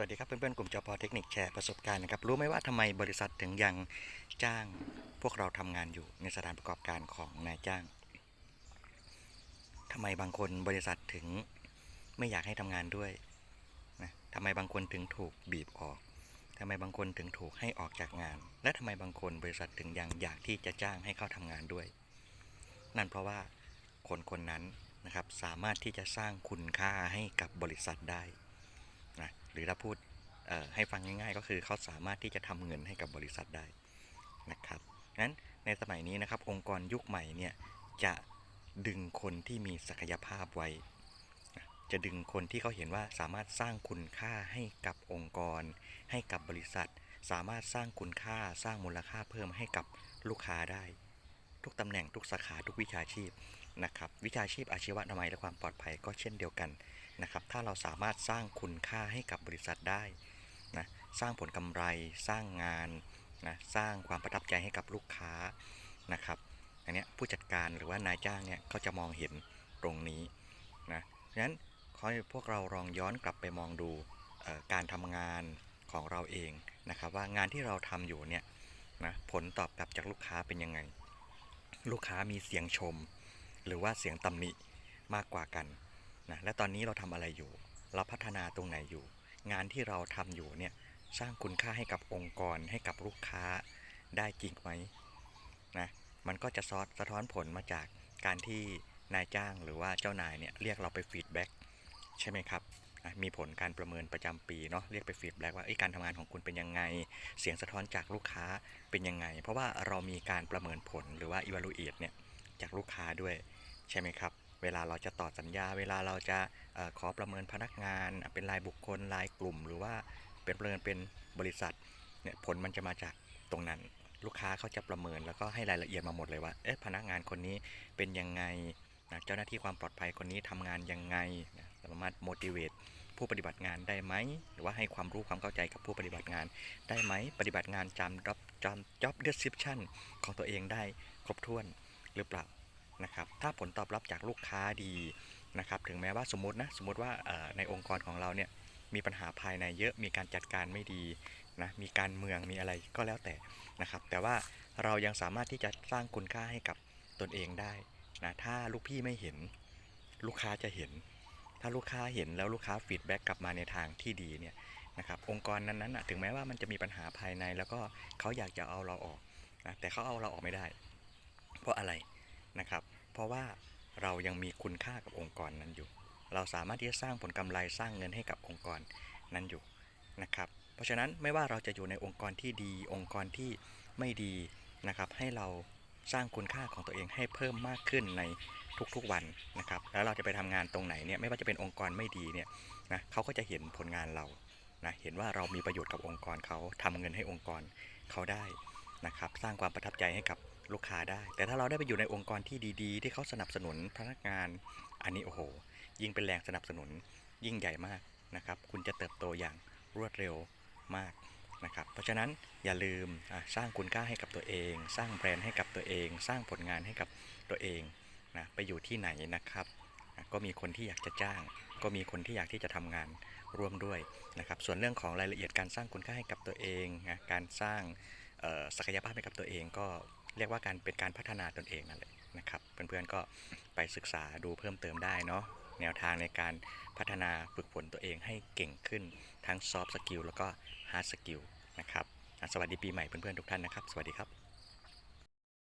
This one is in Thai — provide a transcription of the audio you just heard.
วัสดีครับเพื่อนๆ กลุ่มจอพอเทคนิคแชร์ประสบการณ์นะครับ รู้ไหมว่าทำไมบริษัทถึงยังจ้างพวกเราทำงานอยู่ในสถานประกอบการของนายจ้างทำไมบางคนบริษัทถึงไม่อยากให้ทำงานด้วยนะทำไมบางคนถึงถูกบีบออกทำไมบางคนถึงถูกให้ออกจากงาน และทำไมบางคนบริษัทถึงยังอยากที่จะจ้างให้เข้าทำงานด้วย นั่นเพราะว่าคนคนนั้นนะครับสามารถที่จะสร้างคุณค่าให้กับบริษัทได้ รือถ้าพูดให้ฟังง่ายๆ ก็คือเขาสามารถที่จะทำเงินให้กับบริษัทได้นะครับงั้นในสมัยนี้นะครับองค์กรยุคใหม่เนี่ยจะดึงคนที่มีศักยภาพไว้ จะดึงคนที่เขาเห็นว่าสามารถสร้างคุณค่าให้กับองค์กร ให้กับบริษัท สามารถสร้างคุณค่าสร้างมูลค่าเพิ่มให้กับลูกค้าได้ ทุกตำแหน่งทุกสาขาทุกวิชาชีพนะครับวิชาชีพอาชีวะนามัยและความปลอดภัยก็เช่นเดียวกัน นะครับ ถ้าเราสามารถสร้างคุณค่าให้กับบริษัทได้นะสร้างผลกำไรสร้างงานนะสร้างความประทับใจให้กับลูกค้านะครับอันนี้ผู้จัดการหรือว่านายจ้างเนี่ยก็จะมองเห็นตรงนี้นะฉะนั้นขอให้พวกเราลองย้อนกลับไปมองดูการทำงานของเราเองนะครับว่างานที่เราทำอยู่เนี่ยนะผลตอบกลับจากลูกค้าเป็นยังไง ลูกค้ามีเสียงชม หรือว่าเสียงตำหนิมากกว่ากัน นะและตอนนี้เราทำอะไรอยู่ เราพัฒนาตรงไหนอยู่ งานที่เราทำอยู่เนี่ยสร้างคุณค่าให้กับองค์กรให้กับลูกค้าได้จริงไหมนะมันก็จะซอสสะท้อนผลมาจากการที่นายจ้างหรือว่าเจ้านายเนี่ยเรียกเราไปฟีดแบ็กใช่ไหมครับมีผลการประเมินประจำปีเนาะเรียกไปฟีดแบ็กว่าเอ้ยการทำงานของคุณเป็นยังไง เสียงสะท้อนจากลูกค้าเป็นยังไง เพราะว่าเรามีการประเมินผลหรือว่า evaluate เนี่ยจากลูกค้าด้วยใช่ไหมครับ เวลาเราจะต่อสัญญา เวลาเราจะออขอประเมินพนักงาน เป็นรายบุคคลรายกลุ่ม หรือว่าเป็นประเมินเป็นบริษัทเนี่ยผลมันจะมาจากตรงนั้น ลูกค้าเขาจะประเมินแล้วก็ให้รายละเอียดมาหมดเลยว่าเอ๊ะพนักงานคนนี้เป็นยังไงนะเจ้าหน้าที่ความปลอดภัยคนนี้ทำงานยังไงนะสามารถ motivate ผู้ปฏิบัติงานได้ไหม หรือว่าให้ความรู้ความเข้าใจกับผู้ปฏิบัติงานได้ไหม ปฏิบัติงานจำ job จำ job description ของตัวเองได้ครบถ้วนหรือเปล่า นะครับ ถ้าผลตอบรับจากลูกค้าดีนะครับ ถึงแม้ว่าสมมตินะ สมมติว่าในองค์กรของเราเนี่ยมีปัญหาภายในเยอะมีการจัดการไม่ดีนะมีการเมืองมีอะไรก็แล้วแต่นะครับ แต่ว่าเรายังสามารถที่จะสร้างคุณค่าให้กับตนเองได้นะถ้าลูกพี่ไม่เห็นลูกค้าจะเห็น ถ้าลูกค้าเห็นแล้วลูกค้าฟีดแบ็กกลับมาในทางที่ดีเนี่ยนะครับองค์กรนั้นๆนถึงแม้ว่ามันจะมีปัญหาภายในแล้วก็เขาอยากจะเอาเราออกนะแต่เขาเอาเราออกไม่ได้ เพราะอะไร นะครับ เพราะว่าเรายังมีคุณค่ากับองค์กรนั้นอยู่ เราสามารถที่จะสร้างผลกำไรสร้างเงินให้กับองค์กรนั้นอยู่นะครับ เพราะฉะนั้นไม่ว่าเราจะอยู่ในองค์กรที่ดี องค์กรที่ไม่ดีนะครับ ให้เราสร้างคุณค่าของตัวเองให้เพิ่มมากขึ้นในทุกๆวันนะครับ แล้วเราจะไปทำงานตรงไหนเนี่ยไม่ว่าจะเป็นองค์กรไม่ดีเนี่ยนะเขาก็จะเห็นผลงานเรานะเห็นว่าเรามีประโยชน์กับองค์กรเขาทำเงินให้องค์กรเขาได้ นะครับ สร้างความประทับใจให้กับลูกค้าได้ แต่ถ้าเราได้ไปอยู่ในองค์กรที่ดีๆ ที่เขาสนับสนุนพนักงาน อันนี้โอ้โห ยิ่งเป็นแรงสนับสนุนยิ่งใหญ่มากนะครับ คุณจะเติบโตอย่างรวดเร็วมากนะครับ เพราะฉะนั้นอย่าลืมสร้างคุณค่าให้กับตัวเอง สร้างแบรนด์ให้กับตัวเอง สร้างผลงานให้กับตัวเองนะไปอยู่ที่ไหนนะครับก็มีคนที่อยากจะจ้าง ก็มีคนที่อยากที่จะทำงานร่วมด้วยนะครับ ส่วนเรื่องของรายละเอียดการสร้างคุณค่าให้กับตัวเองนะการสร้าง ศักยภาพให้กับตัวเองก็เรียกว่าการเป็นการพัฒนาตนเองนั่นแหละนะครับเพื่อนๆก็ไปศึกษาดูเพิ่มเติมได้เนาะแนวทางในการพัฒนาฝึกฝนตัวเองให้เก่งขึ้นทั้งซอฟต์สกิลแล้วก็ฮาร์ดสกิลนะครับสวัสดีปีใหม่เพื่อนๆทุกท่านนะครับ สวัสดีครับ